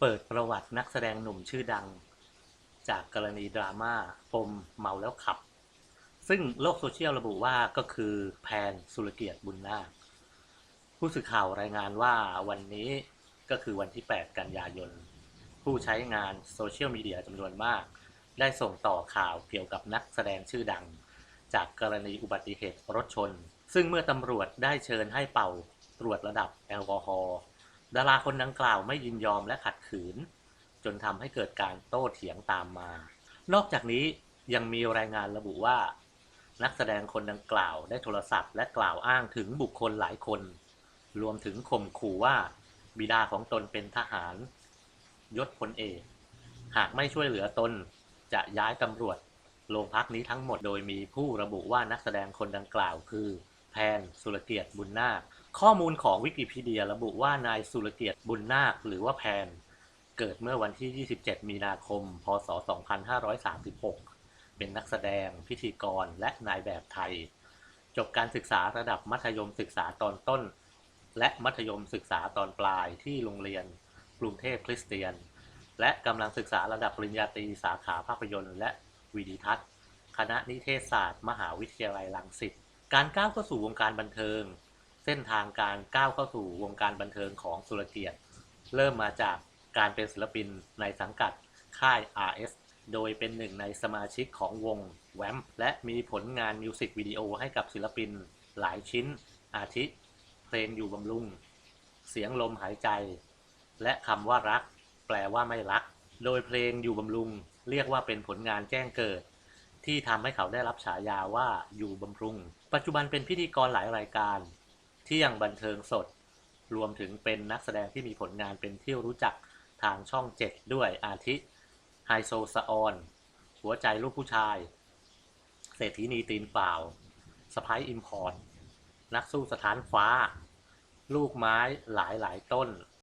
เปิดประวัตินักแสดงหนุ่มชื่อดัง จากกรณีดราม่าปมเมาแล้วขับ ซึ่งโลกโซเชียลระบุว่าก็คือแพนสุรเกียรติบุญนาคผู้สื่อข่าวรายงานว่าวันนี้ก็คือวันที่ 8 กันยายน ผู้ใช้งานโซเชียลมีเดียจำนวนมาก ได้ส่งต่อข่าวเกี่ยวกับนักแสดงชื่อดัง จากกรณีอุบัติเหตุรถชน ซึ่งเมื่อตำรวจได้เชิญให้เป่าตรวจระดับแอลกอฮอล์ ดาราคนดังกล่าวไม่ยินยอมและขัดขืน จนทำให้เกิดการโต้เถียงตามมา นอกจากนี้ยังมีรายงานระบุว่า นักแสดงคนดังกล่าวได้โทรศัพท์และกล่าวอ้างถึงบุคคลหลายคน รวมถึงข่มขู่ว่า บิดาของตนเป็นทหาร ยศพลเอก หากไม่ช่วยเหลือตนจะย้ายตำรวจโรงพักนี้ทั้งหมดโดยมีผู้ระบุว่านักแสดงคนดังกล่าวคือ แพนสุรเกียรติบุญนาค ข้อมูลของวิกิพีเดียระบุว่านายสุรเกียรติบุญนาคหรือว่าแพน เกิดเมื่อวันที่ 27 มีนาคม พศ 2536 เป็นนักแสดง พิธีกร และนายแบบไทย จบการศึกษาระดับมัธยมศึกษาตอนต้น และมัธยมศึกษาตอนปลายที่โรงเรียนกรุงเทพคริสเตียน และกำลังศึกษาระดับปริญญาตรีสาขาภาพยนตร์และวิดีทัศน์ คณะนิเทศศาสตร์ มหาวิทยาลัยรังสิต การก้าวเข้าสู่วงการบันเทิง เส้นทางการก้าวเข้าสู่วงการบันเทิงของสุรเกียรติ เริ่มมาจากการเป็นศิลปินในสังกัดค่าย RS โดยเป็นหนึ่งในสมาชิกของวงแวมและมีผลงานมิวสิกวิดีโอให้กับศิลปินหลายชิ้น อาทิ เพลงอยู่บำรุง เสียงลมหายใจ และคำว่ารัก แปลว่าไม่รัก โดยเพลงอยู่บำรุง เรียกว่าเป็นผลงานแจ้งเกิด ที่ทำให้เขาได้รับฉายาว่าอยู่บำรุง ปัจจุบันเป็นพิธีกรหลายรายการ ที่ยังบันเทิงสด รวมถึงเป็นนักแสดงที่มีผลงานเป็นที่รู้จักทางช่องเจ็ดด้วยอาทิไฮโซสะออน หัวใจลูกผู้ชาย เศรษฐีนีตีนเปล่าสไปอิมพอร์ต นักสู้สถานฟ้า ลูกไม้หลายหลายต้น